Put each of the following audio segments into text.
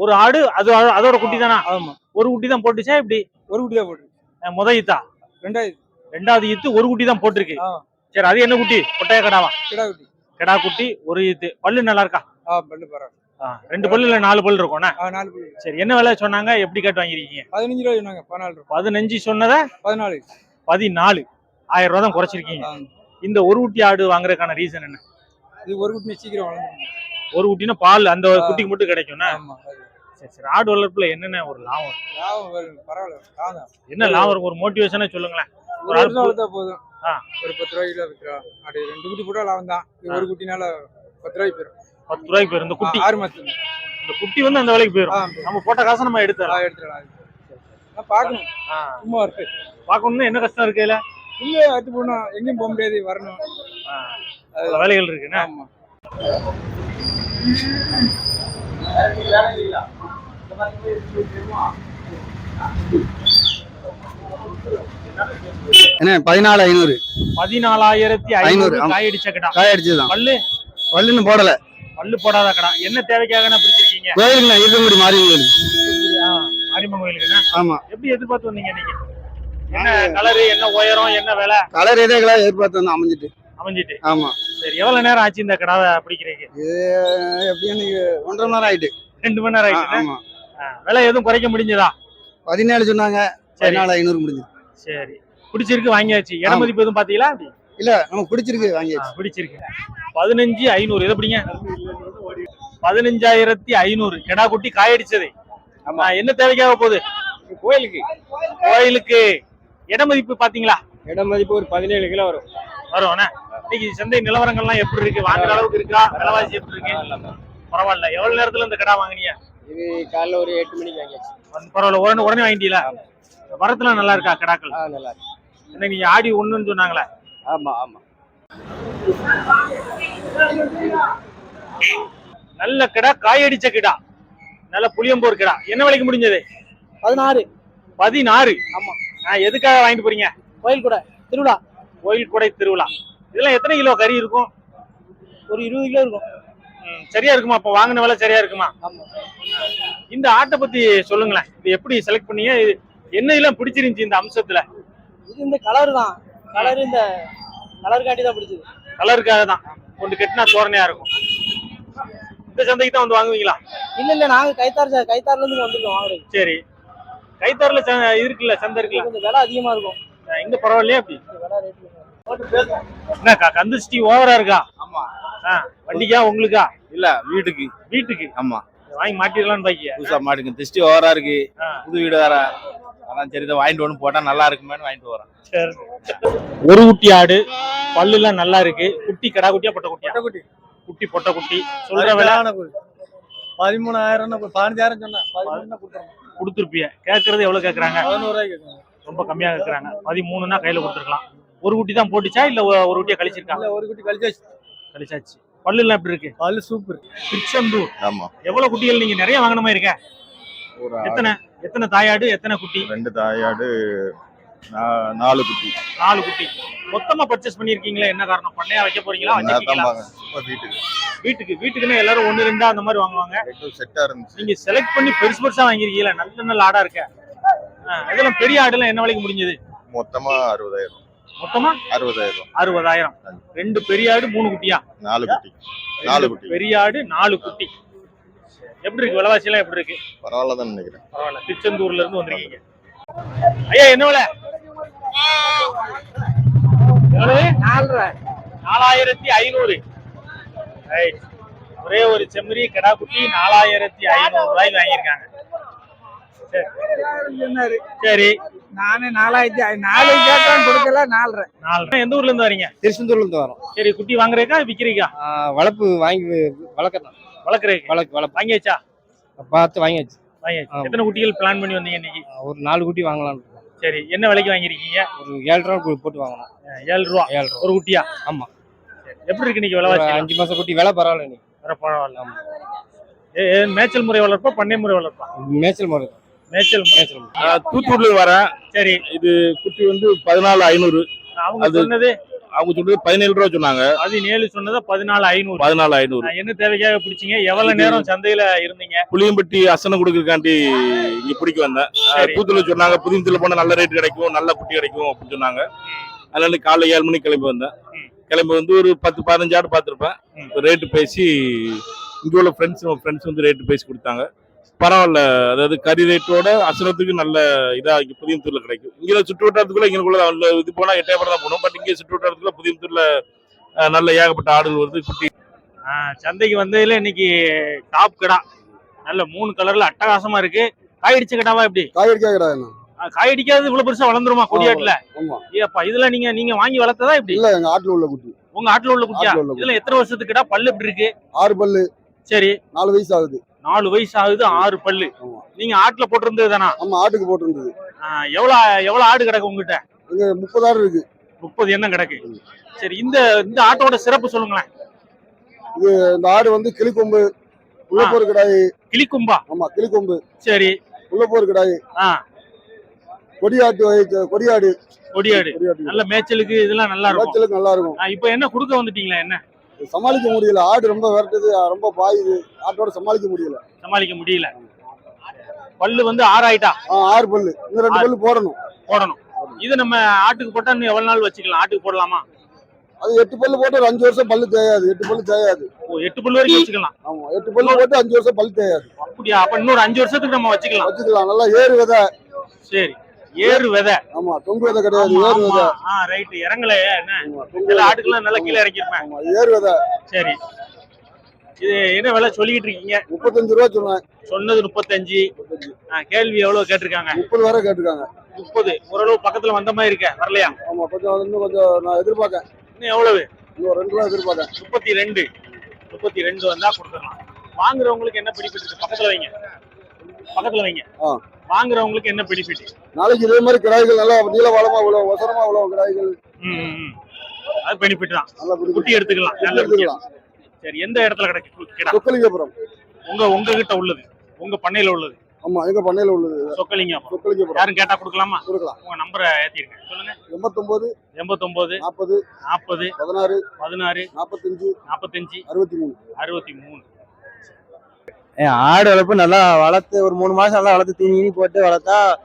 ஒரு ஆடு அது அது- அதோட குட்டி தானா? ஆமா. ஒரு குட்டி தான் போட்டுச்சா இப்படி ஒரு குட்டி தான் போட்டு முத ஈத்தா ரெண்டாயிரம் ரெண்டாவது ஈத்து ஒரு குட்டி தான் போட்டிருக்கு. சரி அது என்ன குட்டி? கொட்டைய கடாவா? கிடா குட்டி. கிடா குட்டி ஒரு ஈத்து பல்லு நல்லா இருக்கா? பரவாயில்ல. ஆ, ரெண்டு பல்லு இல்ல நாலு பல்லு இருக்கும்ண்ணா ஆ நாலு சரி என்ன விலை சொன்னாங்க? எப்படி கேட்டு வாங்கிருக்கீங்க பதினஞ்சு ரூபா சொன்னாங்க பதினாலு ரூபா பதினஞ்சு சொன்னதை பதினாலு. பதினாலு. ஆயிரம் ரூபா தான் குறைச்சிருக்கீங்க. இந்த ஒரு குட்டி ஆடு வாங்குறதுக்கான ரீசன் என்ன? இது ஒரு குட்டி சீக்கிரம் வளர்ந்துடும் ஒரு குட்டினா பால் அந்த. குட்டிக்கு மட்டும் கிடைக்கும்னா. சரி சரி. ஆடு வளர்ப்புல என்னென்ன ஒரு லாபம்? லாபம் பரவாயில்ல லாபம் என்ன லாபம் ஒரு மோட்டிவேஷனா சொல்லுங்களேன். ஒரு வருஷம் வளர்த்தா போதும். ஒரு பத்து ரூபாய்க்கு விற்கிறோம் அப்படி ரெண்டு குட்டி போட்டா லாபம் தான். ஒரு குட்டினால பத்து ரூபாய்க்கு போயிடும் பத்து ரூபாய்க்கு போயிரும். இந்த குட்டி. ஆறு மாசத்துக்கு இந்த குட்டி வந்து அந்த விலைக்கு போயிரும். ஆ நம்ம போட்ட காசை நம்ம எடுத்துடலாம். எடுத்துடலாம் பார்க்கணும். சும்மா இருக்கு. பார்க்கணும்னா என்ன கஷ்டம் இருக்கு இதுல? இல்ல அத்து போகணும் எங்கேயும் போக முடியாது வரணும். வேலைகள் இருக்குண்ணா ஆமா. என்ன பதினாலு ஐநூறு. பதினாலாயிரத்தி ஐநூறு. காயடிச்ச கடா காய் அடிச்சதுதான். பல்லு? வள்ளுன்னு போடல. பல்லு போடாத கடா என்ன தேவைக்காக பிடிச்சிருக்கீங்க? கோயிலுக்குண்ணா இருக்கங்குடி மாறி கோயில் ஆ, மாரியம்மன் கோயிலுக்குண்ணா? ஆமா. எப்படி எதிர்பார்த்து வந்தீங்க நீங்க என்ன கலரு என்ன உயரம் என்ன விலை? கலர் எதே கலர் எதிர்பார்த்து வந்து அமைஞ்சிட்டு. அமைஞ்சிட்டு. ஆமா. சரி எவ்வளவு நேரம் ஆச்சு இந்த கடாவை பிடிக்கிறீங்க இது எப்படியும் இன்னைக்கு ஒன்றரை மணி நேரம் ஆயிட்டு. ரெண்டு மணி நேரம் ஆ, ஆயிடுச்சு ஆமா விலை எதுவும் குறைக்க முடிஞ்சதா? பதினேழு சொன்னாங்க சரி. பதினாலு ஐநூறு முடிஞ்சு சரி. பிடிச்சிருக்கு வாங்கியாச்சு. இட. மதிப்பு எதுவும் பாத்தீங்களா இல்ல நமக்கு பிடிச்சிருக்கு வாங்கியாச்சு. பிடிச்சிருக்கு. பதினஞ்சு ஐநூறு எதை பிடிங்க? பதினஞ்சாயிரத்தி ஐநூறு. கிடா குட்டி காயடிச்சது. ஆமா. என்ன தேவைக்காக போகுது? கோயிலுக்கு. கோயிலுக்கு. இட மதிப்பு பாத்தீங்களா இடம் மதிப்பு ஒரு பதினேழு கிலோ வரும். வரும் அண்ணா. இன்னைக்கு சந்தை நிலவரங்கள்லாம் எப்படி இருக்கு? வாங்குற அளவுக்கு இருக்கா? விலைவாசி எப்படி இருக்கு? பரவாயில்ல. எவ்வளவு நேரத்துல இந்த கடா வாங்குனீங்க? இது காலைல ஒரு எட்டு மணிக்கு வாங்கியாச்சு. பரவாயில்ல. உடனே உடனே வாங்கிட்டீங்களா? வரத்துலாம் நல்லா இருக்கா கடாக்கள்? நல்லா இருக்கு. என்ன நீங்க ஆடி ஒண்ணுன்னு சொன்னாங்களே? ஆமா ஆமா. நல்ல கிடா காயடிச்ச கிடா. நல்ல புளியம்போர் கிடா. என்ன விலைக்கு முடிஞ்சது? பதினாறு. பதினாறு? ஆமா. ஆ, எதுக்காக வாங்கிட்டு போறீங்க? கோயில் கூட திருவிழா. கோயில் கொடை திருவிழா. இதெல்லாம் எத்தனை கிலோ கறி இருக்கும்? ஒரு இருபது கிலோ இருக்கும். சரியா இருக்குமா? அப்ப வாங்கின விலை சரியா இருக்குமா? இந்த ஆட்டை பத்தி சொல்லுங்களேன். இது எப்படி செலக்ட் பண்ணீங்க? என்ன எல்லாம் பிடிச்சிருந்துச்சு இந்த அம்சத்துல? இது இந்த கலர் தான். கலர் இந்த கலர் காட்டி தான் பிடிச்சது. கலருக்காக தான். கொண்டு கெட்டினா தோரணையா இருக்கும். இந்த சந்தைக்கு தான் வந்து வாங்குவீங்களா? இல்ல இல்ல நாங்க கைத்தார் கைத்தார்ல இருந்து வந்திருக்கோம் வாங்குறதுக்கு சரி. கைத்தாறுல ச- இருக்குல்ல சந்தை இருக்குல்ல? கொஞ்சம் விலை அதிகமா இருக்கும். இங்க பரவாயில்லையா அப்படி? என்னக்கா கந்துஷ்டி ஓவரா இருக்கா? ஆமா. வண்டிக்கா உங்களுக்கா? இல்ல வீட்டுக்கு. வீட்டுக்கு? ஆமா. வாங்கி மாட்டிடலாம்னு பாக்கிய? புதுசா மாட்டுக்கு. திருஷ்டி ஓவரா இருக்கு. புது வீடு வேற. அதான் சரி இதை வாங்கிட்டு வந்து போட்டா நல்லா இருக்குமேன்னு வாங்கிட்டு வரேன். ஒரு குட்டி ஆடு பல்லு எல்லாம் நல்லா இருக்கு. குட்டி கடா குட்டியா பொட்டை குட்டியா? குட்டி. குட்டி பொட்டை குட்டி. சொல்ற விலை? பதிமூணாயிரம் பதினஞ்சாயிரம் சொன்னேன். கொடுத்துருப்பிய. கேக்குறது எவ்வளவு கேக்குறாங்க? பதினோரு ரூபாய்க்கு ரொம்ப கம்மியா கேக்குறாங்க பதிமூணுனா கையில கொடுத்துருக்கலாம். ஒரு குட்டி தான் போட்டுச்சா? இல்ல ஒரு குட்டியா கழிச்சிருக்காங்க இல்ல ஒரு குட்டி கழிச்சாச்சு. கழிச்சாச்சு. பல்லு எல்லாம் எப்படி இருக்கு? பல்லு சூப்பர் திருச்செந்தூர். ஆமா. எவ்வளவு குட்டிகள் நீங்க நிறைய வாங்கின மாதிரி இருக்க? எத்தனை? எத்தனை தாயாடு எத்தனை குட்டி? ரெண்டு தாயாடு நாலு குட்டி. நாலு குட்டி. மொத்தமா பர்ச்சேஸ் பண்ணிருக்கீங்களா என்ன காரணம்? பண்ணையா வைக்க போறீங்களா? வீட்டுக்கு. வீட்டுக்கு. வீட்டுக்குன்னு எல்லாரும் ஒண்ணு ரெண்டா அந்த மாதிரி வாங்குவாங்க. ரெண்டும் செட்டா இருந்துச்சு. நீங்க செலக்ட் பண்ணி பெருசு பெருசா வாங்கிருக்கீங்களா நல்ல நல்ல ஆடா இருக்க. இதெல்லாம் பெரிய ஆடுலாம் என்ன விலைக்கு முடிஞ்சது? மொத்தமா அறுபதாயிரம். மொத்தமா? அறுபதாயிரம். அறுபதாயிரம். ரெண்டு பெரிய ஆடு மூணு குட்டியா? நாலு குட்டி. நாலு குட்டி. பெரிய ஆடு நாலு குட்டி. எப்படி இருக்கு? விலைவாசி எல்லாம் எப்படி இருக்கு? பரவாயில்ல தான் நினைக்கிறேன். பரவாயில்ல. திருச்செந்தூர்ல இருந்து வந்திருக்கீங்க. ஐயா என்ன விலை? நாலாயிரத்தி ஐநூறு. ரைட் ஒரே ஒரு செம்மறி கிடா குட்டி நாலாயிரத்தி ஐநூறு ரூபாய்க்கு வாங்கியிருக்காங்க. சரி. நானே நாலாயிரத்தி நாலு கேட்டான் கொடுக்கல நாலரை. நாலு எந்த ஊர்ல இருந்து வரீங்க? திருச்செந்தூர்ல இருந்து வரோம். சரி குட்டி வாங்குறீக்கா விக்கிறீக்கா வளர்ப்பு வாங்கி வளர்க்கணும் வளர்க்குறீங்க வளர்க்கு வளர்ப்பு. வாங்கியாச்சா பார்த்து வாங்கியாச்சு வாங்கியாச்சு. எத்தனை குட்டிகள் பிளான் பண்ணி வந்தீங்க இன்னைக்கு? ஒரு நாலு குட்டி வாங்கலாம் சரி என்ன விலைக்கு வாங்கியிருக்கீங்க? ஒரு ஏழு ரூபா கு- போட்டு வாங்கணும். ஏழு ரூபா. ஏழு ரூபா. ஒரு குட்டியா? ஆமா. சரி. எப்படி இருக்கு இன்னைக்கு விலைவாசி? அஞ்சு மாசம் குட்டி விலை பரவாயில்ல நீ வேற பரவாயில்ல. மேய்ச்சல் முறை வளர்ப்பா பண்ணை முறை வளர்ப்பா? மேய்ச்சல் முறை. மேய்ச்சல் முறை தூத்துக்குடில வரேன். சரி. இது குட்டி வந்து பதினாலு ஐநூறு. அவங்க அது- சொன்னது? அவங்க சொல்றது பதினேழு ரூபா சொன்னாங்க. பதினேழு சொன்னதை பதினாலு ஐநூறு. பதினாலு ஐநூறு. என்ன தேவைக்காக பிடிச்சீங்க? எவ்வளவு நேரம் சந்தையில இருந்தீங்க? புளியம்பட்டி அசனை கொடுக்கறதுக்காண்டி இங்க பிடிக்க வந்தேன். சரி. பூத்துல சொன்னாங்க புதியத்துல போனா நல்ல ரேட் கிடைக்கும் நல்ல குட்டி கிடைக்கும் அப்படின்னு சொன்னாங்க. அதனால காலைல ஏழு மணிக்கு கிளம்பி வந்தேன். கிளம்பி வந்து ஒரு பத்து பதினஞ்சு ஆடு பார்த்துருப்பேன். ரேட்டு பேசி இங்க உள்ள ஃப்ரெண்ட்ஸ் ஃப்ரெண்ட்ஸ் வந்து ரேட்டு பேசி கொடுத்தாங்க. பரவாயில்ல. அதாவது கறி ரேட்டோட அசனத்துக்கு நல்ல இதா இங்க புதியத்தூர்ல கிடைக்கும். இங்க சுற்று வட்டாரத்துக்குள்ள இங்கக்குள்ள நல்ல இது போனா எட்டாயிரம் தான் போகணும். பட் இங்க சுற்று வட்டாரத்துக்குள்ள புதியத்தூர்ல நல்ல ஏகப்பட்ட ஆடுகள் வருது. குட்டி ஆ, சந்தைக்கு வந்ததுல இன்னைக்கு டாப் கடா. நல்ல மூணு கலர்ல அட்டகாசமா இருக்கு. காய் அடிச்ச கடாவா எப்படி காய்கறி கேக்குறாங்க ஆ, காய் அடிக்காது இவ்வளவு பெருசா வளர்ந்துருமா கொடியாட்டுல? ஆமா ஏப்பா இதுல நீங்க நீங்க வாங்கி வளர்த்ததா எப்படி? இல்ல எங்க ஆட்டுல உள்ள குட்டி. உங்க ஆட்டுல உள்ள குட்டியா? ஆட்டுல உள்ள குட்டி. இதுல எத்தனை வருஷத்துக்கு கடா பல்லு எப்படி இருக்கு? ஆறு பல்லு. சரி. நாலு வயசு ஆகுது. நாலு வயசு ஆகுது ஆறு பல்லு. நீங்க ஆட்டுல போட்டிருந்தது தானா? ஆமா ஆட்டுக்கு போட்டுருந்தது. எவ்வளவு எவ்வளவு ஆடு கிடக்கு உங்ககிட்ட? இங்க முப்பதாயிரம் இருக்கு. முப்பது எண்ணம் கிடக்கு? சரி இந்த இந்த ஆட்டோட சிறப்பு சொல்லுங்களேன். இந்த ஆடு வந்து கிளிக்கொம்பு உள்ளப்போர் கிடாய். கிளிக்கும்பா? ஆமா கிளிக்கொம்பு. சரி. உள்ளப்போர் கிடாய். கொடியாட்டு கொடியாடு. கொடியாடு. நல்ல மேய்ச்சலுக்கு இதெல்லாம் நல்லா இருக்கும். மேய்ச்சலுக்கு நல்லா இருக்கும். இப்போ என்ன கொடுக்க வந்துட்டீங்களா என்ன? சமாளிக்க முடியல. ஆடு ரொம்ப விரட்டுது ரொம்ப பாயுது. ஆட்டோட சமாளிக்க முடியல. சமாளிக்க முடியல. பல்லு வந்து ஆறாயிட்டா? ஆ, ஆறு பல்லு. இன்னும் ரெண்டு பல்லு போடணும். போடணும். இது நம்ம ஆட்டுக்கு போட்டா இன்னும் எவ்வளவு நாள் வச்சுக்கலாம்? ஆட்டுக்கு போடலாமா? அது எட்டு பல்லு போட்டு ஒரு அஞ்சு வருஷம் பல்லு தேயாது. எட்டு பல்லு தேயாது. ஓ எட்டு பல்லு வரைக்கும் வச்சுக்கலாம். ஆமா எட்டு பல்லு போட்டு அஞ்சு வருஷம் பல்லு தேயாது. அப்படியா? அப்ப இன்னொரு அஞ்சு வருஷத்துக்கு நம்ம வச்சுக்கலாம். வச்சுக்கலாம். நல்லா ஏறு விதை சரி. ஏறு விதை ஆமா தொங்கு விதை கிடையாது ஏறு. விதை ஆ ரைட் இறங்கல என்ன? விதை. ஆட்டுக்கெல்லாம் நல்லா கீழே இறக்கிருப்பேன் ஆமா ஏறு விதை சரி. இது என்ன விலை சொல்லிக்கிட்டு இருக்கீங்க? முப்பத்தஞ்சு ரூபா சொன்னேன். சொன்னது முப்பத்தஞ்சு. கேள்வி எவ்வளவு கேட்டிருக்காங்க? முப்பது வரை கேட்டிருக்காங்க. முப்பது. ஓரளவு பக்கத்துல வந்த மாதிரி இருக்க வரலையா? ஆமா கொஞ்சம் இன்னும் கொஞ்சம் நான் எதிர்பார்க்கேன். இன்னும் எவ்வளவு? இன்னும் ரெண்டு ரூபா எதிர்பார்க்கேன். முப்பத்தி ரெண்டு. முப்பத்தி ரெண்டு வந்தா கொடுத்துடலாம். வாங்குறவங்களுக்கு என்ன இருக்கு பக்கத்துல வைங்க. பக்கத்துல வைங்க. வாங்குறவங்களுக்கு என்ன பெனிஃபிட் நாளைக்கு இதே மாதிரி கிடாய்கள் நல்லா நீல வளமா விழுவும் ஒசரமா விழுவும் கிடாய்கள். அது பெனிஃபிட் தான். குட்டி எடுத்துக்கலாம். நல்ல எடுத்துக்கலாம். சரி எந்த இடத்துல கிடைக்கும்? கிடா சொக்கலிங்கபுரம். உங்க உங்க கிட்ட உள்ளது. உங்க பண்ணையில உள்ளது. ஆமா எங்க பண்ணையில உள்ளது சொக்கலிங்க சொக்கலிங்கபுரம். யாரும் கேட்டா கொடுக்கலாமா? கொடுக்கலாம். உங்க நம்பரை ஏத்திருங்க சொல்லுங்க. எண்பத்தொன்பது எண்பத்தொன்பது நாற்பது நாற்பது பதினாறு பதினாறு நாற்பத்தஞ்சு நாற்பத்தஞ்சு அறுபத்தி மூணு. அறுபத்தி மூணு. ஆடு வளர்ப்பு நல்லா வளர்த்து ஒரு மூணு மாசம் நல்லா வளர்த்து தீனி போட்டு வளர்த்தா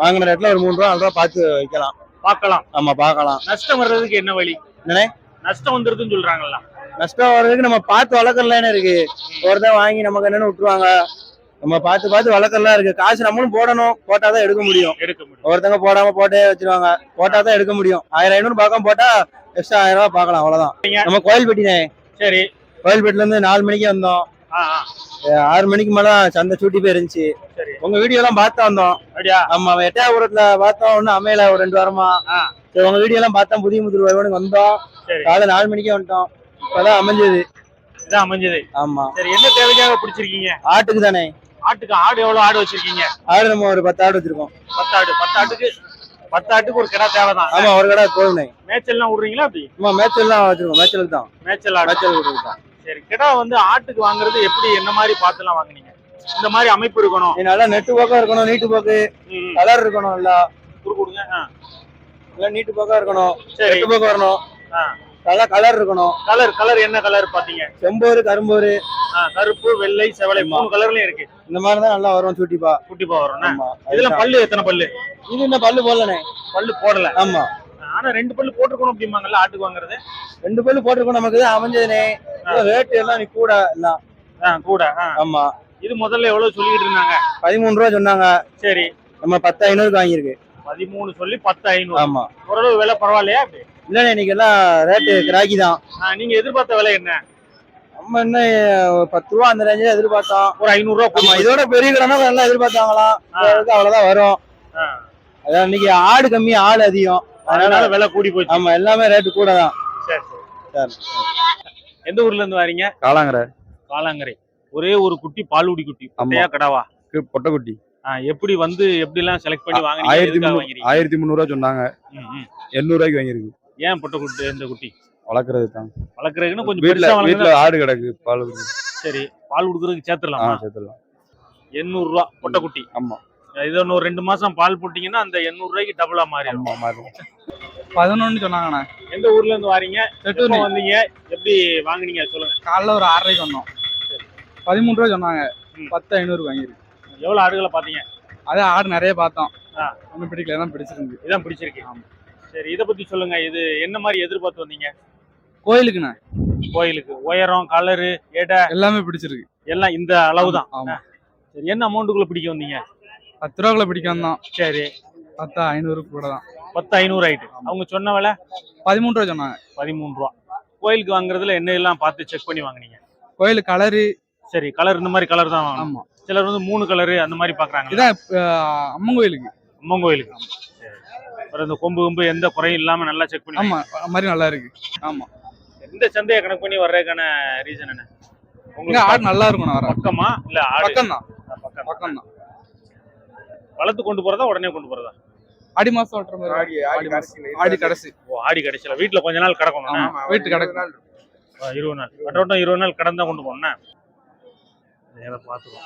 வாங்கின ரேட்ல ஒரு மூணு ரூபா நாலு ரூபா பார்த்து வைக்கலாம். பார்க்கலாம். ஆமா பார்க்கலாம். நஷ்டம் வர்றதுக்கு என்ன வழி? என்னண்ணே? நஷ்டம் வந்துருதுன்னு சொல்றாங்கல்ல. நஷ்டம் வர்றதுக்கு நம்ம பார்த்து வளர்க்கறலாம் இருக்கு. ஒருத்தன் வாங்கி நமக்கு என்னன்னு விட்டுருவாங்க. நம்ம பார்த்து பார்த்து வளர்க்கறலாம் இருக்கு. காசு நம்மளும் போடணும். போட்டாதான் எடுக்க முடியும். எடுக்க முடியும். ஒருத்தங்க போடாம போட்டே வச்சிருவாங்க. போட்டாதான் எடுக்க முடியும். ஆயிரம் ஐநூறு பார்க்காம போட்டா எக்ஸ்ட்ரா ஆயிரம் ரூபாய் பார்க்கலாம். அவ்வளவுதான். நம்ம கோயில்பட்டினே. சரி. கோயில்பேட்டில இருந்து நாலு மணிக்கு வந்தோம். ஆறு மணிக்கு மேல சந்தை சூட்டி போயிருந்துச்சு. உங்க வீடியோ எல்லாம் பார்த்து வந்தோம். ஆமா அவன் எட்டயபுரத்துல பார்த்தோம் ஒன்னும் அமையல ஒரு ரெண்டு வாரமா. உங்க வீடியோ எல்லாம் பார்த்தா புதிய முதிர் வருவானு வந்தோம். காலை நாலு மணிக்கே வந்துட்டோம். இப்பதான் அமைஞ்சது. இதான் அமைஞ்சது. ஆமா. சரி என்ன தேவைக்காக பிடிச்சிருக்கீங்க? ஆட்டுக்கு தானே. ஆட்டுக்கு ஆடு எவ்வளவு ஆடு வச்சிருக்கீங்க? ஆடு நம்ம ஒரு பத்து ஆடு வச்சிருக்கோம். பத்து ஆடு. பத்து ஆட்டுக்கு பத்து ஆட்டுக்கு ஒரு கிடா தேவைதான். ஆமா ஒரு கடை போதுனே மேய்ச்சல்லாம் விடுறீங்களா அப்படி? ஆமா மேய்ச்சல்லாம் வச்சிருக்கோம். மேய்ச்சலுக்கு தான். மேய்ச்சல் ஆடு. மேய்ச்சல் கொடுக்கு தான். சரி கிடா வந்து ஆட்டுக்கு வாங்குறது எப்படி? என்ன மாதிரி பார்த்துலாம் வாங்குனீங்க? இந்த மாதிரி அமைப்பு இருக்கணும். நல்லா நெட்டு போக்கா இருக்கணும் நீட்டு போக்கு. கலர் இருக்கணும் நல்லா. குடு கொடுங்க. நல்லா நீட்டு போக்கா இருக்கணும். சரி. நெட்டு போக்கா வரணும். நல்லா கலர் இருக்கணும். கலர் கலர் என்ன கலர் பாத்தீங்க? செம்போரு கரும்போரு. கருப்பு வெள்ளை செவலை ஆமா. மூணு கலர்லயும் இருக்கு. இந்த மாதிரி தான் நல்லா வரும் சூட்டிப்பா. குட்டிப்பா வரும் இதுல. பல்லு எத்தனை பல்லு? இது என்ன பல்லு போடலனே பல்லு போடல. ஆமா. ஆனா ரெண்டு பல்லு போட்டுருக்கணும் அப்படிம்பாங்கல்ல ஆட்டுக்கு வாங்குறது? ரெண்டு பல்லு போட்டிருக்கோம் நமக்கு தான் அமைஞ்சதுனே ரேட் எல்லாம் நீ கூட எல்லாம். கூட. ஆமா. இது முதல்ல எவ்வளவு சொல்லிட்டு இருந்தாங்க? பதிமூணு ரூபா சொன்னாங்க. சரி. நம்ம பத்து ஐநூறுக்கு வாங்கியிருக்கு. பதிமூணு சொல்லி பத்து ஐநூறு. ஆமா. ஓரளவு விலை பரவாயில்லையா? அப்படி. இல்லண்ணே இன்னைக்கு எல்லாம் ரேட்டு கிராக்கி தான். நீங்க எதிர்பார்த்த விலை என்ன? நம்ம என்ன பத்து ரூபா அந்த ரேஞ்சில் எதிர்பார்த்தோம். ஒரு ஐநூறு ரூபா. இதோட பெரிய கடனா நல்லா எதிர்பார்த்தாங்களாம் அவ்வளவுதான் வரும். அதான் இன்னைக்கு ஆடு கம்மி ஆள் அதிகம். அதனால அதனால விலை கூடி போச்சு. ஆமா எல்லாமே ரேட்டு கூட தான். சரி சரி. எந்த ஊர்ல இருந்து வரீங்க? காளாங்கரை. காலாங்கரை ஒரே ஒரு குட்டி பால்குடி குட்டி. குட்டையா கடாவா? பொட்டக்குட்டி. ஆ, எப்படி வந்து எப்படி எல்லாம் செலக்ட் பண்ணி வாங்குறீங்க ஆயிரத்தி எதுக்காக முந்நூறு வாங்குறீங்க? ஆயிரத்தி முந்நூறுவா சொன்னாங்க. ம், ம். எண்ணூறு ரூபாய்க்கு வாங்கியிருக்கு. ஏன் பொட்டை குட்டி இந்த குட்டி? வளர்க்கறது தான். வளர்க்குறதுக்குன்னு கொஞ்சம் வீட்டுல பெருசா வீட்டுல ஆடு கிடக்கு பால். சரி பால் கொடுக்குறதுக்கு ஆ சேர்த்துடலாமா? எண்ணூறு ரூபா பொட்டை குட்டி ஆமா. இது இன்னும் ரெண்டு மாசம் பால் போட்டீங்கன்னா அந்த எண்ணூறு ரூபாய்க்கு டபுளா மாறி ஆமா மாறும் பதினொன்னு சொன்னாங்கண்ணே. எந்த ஊர்ல இருந்து வாரீங்க? செட்டூர் வந்தீங்க? எப்படி வாங்குனீங்க? சொல்லுங்க. காலைல ஒரு ஆறரைக்கு வந்தோம் பதிமூணு ரூபா சொன்னாங்க. பத்து ஐநூறுக்கு வாங்கியிருக்கு எவ்வளவு ஆடுகளை பாத்தீங்க அதே ஆடு நிறைய பார்த்தோம். ஆ. ஒன்றும் பிடிக்கல தான் பிடிச்சிருந்து இதான் பிடிச்சிருக்கு. சரி இத பத்தி சொல்லுங்க. இது என்ன மாதிரி எதிர்பார்த்து வந்தீங்க? கோயிலுக்குண்ணே. கோயிலுக்கு. உயரம் கலரு எடை. எல்லாமே பிடிச்சிருக்கு. எல்லாம் இந்த அளவு தான் ஆமா சரி என்ன அமௌண்ட்டுக்குள்ள பிடிக்க வந்தீங்க? பத்து ரூபாக்குள்ள பிடிக்க வந்தோம். சரி. பத்து ஐநூறு கூட தான். பத்து ஐநூறு ஆயிட்டு. அவங்க சொன்ன விலை? பதிமூணு ரூபா சொன்னாங்க. பதிமூணு ரூபா. கோயிலுக்கு வாங்குறதுல என்ன எல்லாம் பார்த்து செக் பண்ணி வாங்குனீங்க? கோயில் கலரு சரி கலர் இந்த மாதிரி கலர் தான் வாங்கணும். ஆமா. சிலர் வந்து மூணு கலரு அந்த மாதிரி பாக்குறாங்க இதான் அம்மன் கோயிலுக்கு. அம்மன் கோயிலுக்கு. சரி. அப்புறம் இந்த கொம்பு கொம்பு எந்த குறையும் இல்லாம நல்லா செக் பண்ணி ஆமா அது மாதிரி நல்லா இருக்கு. ஆமா. இந்த சந்தையை கணக்கு பண்ணி வர்றதுக்கான ரீசன் என்ன? இங்க உங்களுக்கு ஆடு நல்லா இருக்கும் வரேன் பக்கமா? இல்ல ஆடு? பக்கம் தான் பக்கம் பக்கம் தான் வளர்த்து கொண்டு போறதா உடனே கொண்டு போறதா? ஆடி மாசம் ஓட்டுற மாதிரி ஆடி ஆடி கடைசி. ஓ ஆடி கடைசியில. வீட்டுல கொஞ்ச நாள் கிடக்கணும் வீட்டு கிடக்கு. இருபது நாள். கட்டோட்டம் இருபது நாள் கடந்தா கொண்டு போகணும் நேரம் பார்த்துக்கோ